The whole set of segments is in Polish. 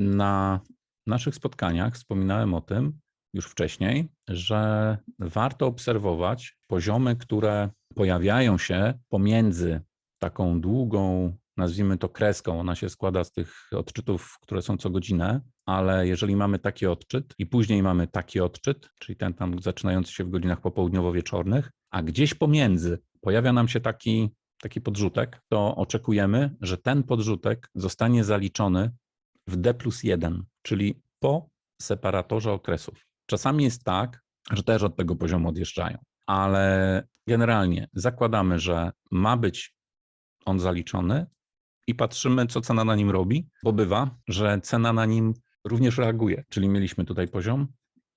na naszych spotkaniach wspominałem o tym już wcześniej, że warto obserwować poziomy, które pojawiają się pomiędzy taką długą, nazwijmy to kreską. Ona się składa z tych odczytów, które są co godzinę, ale jeżeli mamy taki odczyt i później mamy taki odczyt, czyli ten tam zaczynający się w godzinach popołudniowo-wieczornych, a gdzieś pomiędzy pojawia nam się taki, taki podrzutek, to oczekujemy, że ten podrzutek zostanie zaliczony w D plus 1, czyli po separatorze okresów. Czasami jest tak, że też od tego poziomu odjeżdżają, ale generalnie zakładamy, że ma być on zaliczony i patrzymy, co cena na nim robi, bo bywa, że cena na nim również reaguje. Czyli mieliśmy tutaj poziom,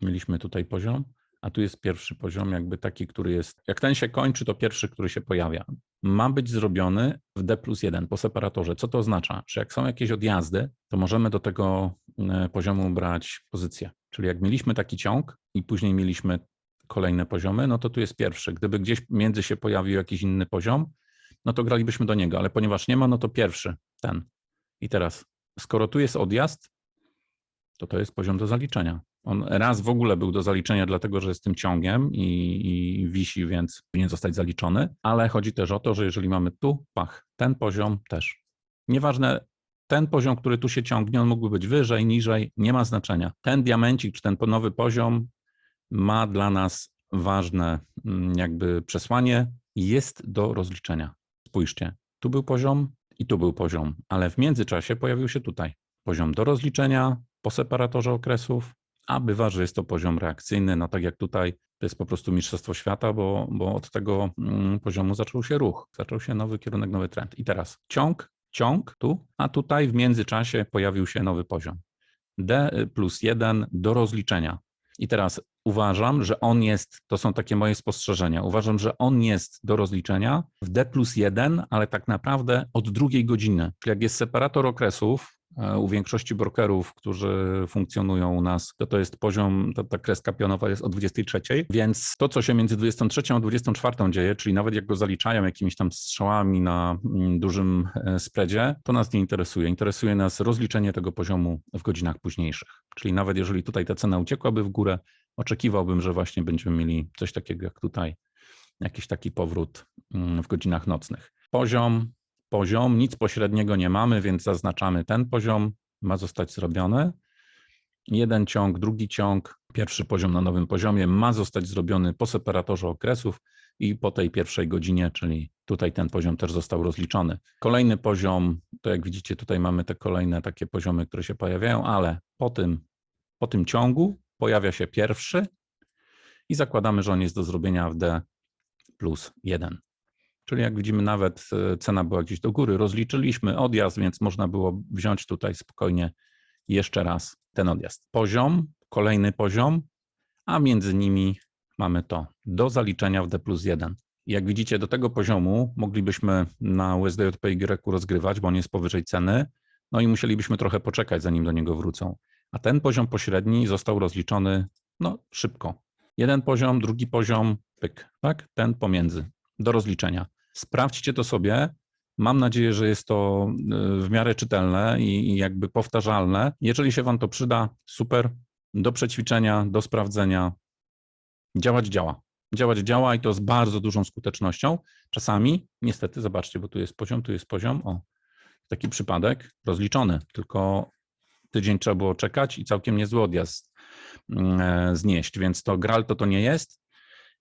mieliśmy tutaj poziom, a tu jest pierwszy poziom, jakby taki, który jest. Jak ten się kończy, to pierwszy, który się pojawia. Ma być zrobiony w D plus 1 po separatorze. Co to oznacza? Że jak są jakieś odjazdy, to możemy do tego e, poziomu brać pozycję. Czyli jak mieliśmy taki ciąg i później mieliśmy kolejne poziomy, no to tu jest pierwszy. Gdyby gdzieś między się pojawił jakiś inny poziom, no to gralibyśmy do niego, ale ponieważ nie ma, no to pierwszy, ten. I teraz, skoro tu jest odjazd, to to jest poziom do zaliczenia. On raz w ogóle był do zaliczenia, dlatego że jest tym ciągiem i, i wisi, więc powinien zostać zaliczony, ale chodzi też o to, że jeżeli mamy tu, pach, ten poziom też. Nieważne, ten poziom, który tu się ciągnie, on mógłby być wyżej, niżej, nie ma znaczenia. Ten diamencik, czy ten nowy poziom ma dla nas ważne mm, jakby przesłanie, jest do rozliczenia. Spójrzcie, tu był poziom i tu był poziom, ale w międzyczasie pojawił się tutaj poziom do rozliczenia po separatorze okresów, a bywa, że jest to poziom reakcyjny, no tak jak tutaj to jest po prostu mistrzostwo świata, bo, bo od tego mm, poziomu zaczął się ruch, zaczął się nowy kierunek, nowy trend. I teraz ciąg, ciąg tu, a tutaj w międzyczasie pojawił się nowy poziom. D plus 1 do rozliczenia. I teraz uważam, że on jest, to są takie moje spostrzeżenia, uważam, że on jest do rozliczenia w D plus 1, ale tak naprawdę od drugiej godziny. Czyli jak jest separator okresów, u większości brokerów, którzy funkcjonują u nas, to to jest poziom, ta, ta kreska pionowa jest o 23, więc to, co się między 23 a 24 dzieje, czyli nawet jak go zaliczają jakimiś tam strzałami na mm, dużym e, spreadzie, to nas nie interesuje. Interesuje nas rozliczenie tego poziomu w godzinach późniejszych. Czyli nawet jeżeli tutaj ta cena uciekłaby w górę, oczekiwałbym, że właśnie będziemy mieli coś takiego jak tutaj, jakiś taki powrót mm, w godzinach nocnych. Poziom, poziom, nic pośredniego nie mamy, więc zaznaczamy ten poziom, ma zostać zrobiony. Jeden ciąg, drugi ciąg, pierwszy poziom na nowym poziomie ma zostać zrobiony po separatorze okresów i po tej pierwszej godzinie, czyli tutaj ten poziom też został rozliczony. Kolejny poziom, to jak widzicie, tutaj mamy te kolejne takie poziomy, które się pojawiają, ale po tym, po tym ciągu pojawia się pierwszy i zakładamy, że on jest do zrobienia w D plus 1. Czyli jak widzimy, nawet e, cena była gdzieś do góry. Rozliczyliśmy odjazd, więc można było wziąć tutaj spokojnie jeszcze raz ten odjazd. Poziom, kolejny poziom, a między nimi mamy to do zaliczenia w D plus 1. Jak widzicie, do tego poziomu moglibyśmy na USDJPY rozgrywać, bo on jest powyżej ceny, no i musielibyśmy trochę poczekać, zanim do niego wrócą a ten poziom pośredni został rozliczony no, szybko. Jeden poziom, drugi poziom, pyk, tak? Ten pomiędzy, do rozliczenia. Sprawdźcie to sobie. Mam nadzieję, że jest to y, w miarę czytelne i, jakby powtarzalne. Jeżeli się Wam to przyda, super. Do przećwiczenia, do sprawdzenia. Działać działa. Działać działa i to z bardzo dużą skutecznością. Czasami, niestety, zobaczcie, bo tu jest poziom, tu jest poziom. O, taki przypadek rozliczony, tylko tydzień trzeba było czekać i całkiem niezły odjazd mm, e, znieść, więc to Graal to to nie jest,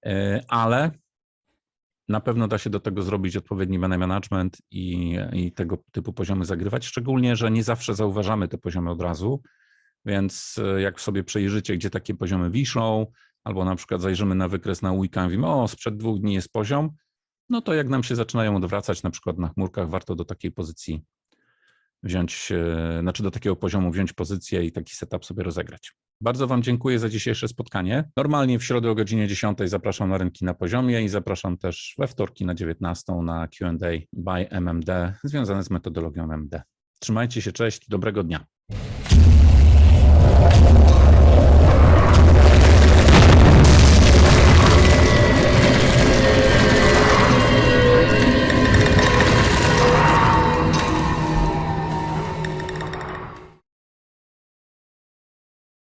e, ale na pewno da się do tego zrobić odpowiedni management i, i tego typu poziomy zagrywać, szczególnie, że nie zawsze zauważamy te poziomy od razu, więc e, jak sobie przejrzycie, gdzie takie poziomy wiszą, albo na przykład zajrzymy na wykres na weekend, mówimy, o, sprzed dwóch dni jest poziom, no to jak nam się zaczynają odwracać, na przykład na chmurkach, warto do takiej pozycji wziąć, e, znaczy do takiego poziomu wziąć pozycję i taki setup sobie rozegrać. Bardzo Wam dziękuję za dzisiejsze spotkanie. Normalnie w środę o godzinie 10 zapraszam na rynki na poziomie i zapraszam też we wtorki na 19 na QA by MMD związane z metodologią MMD. Trzymajcie się, cześć, dobrego dnia.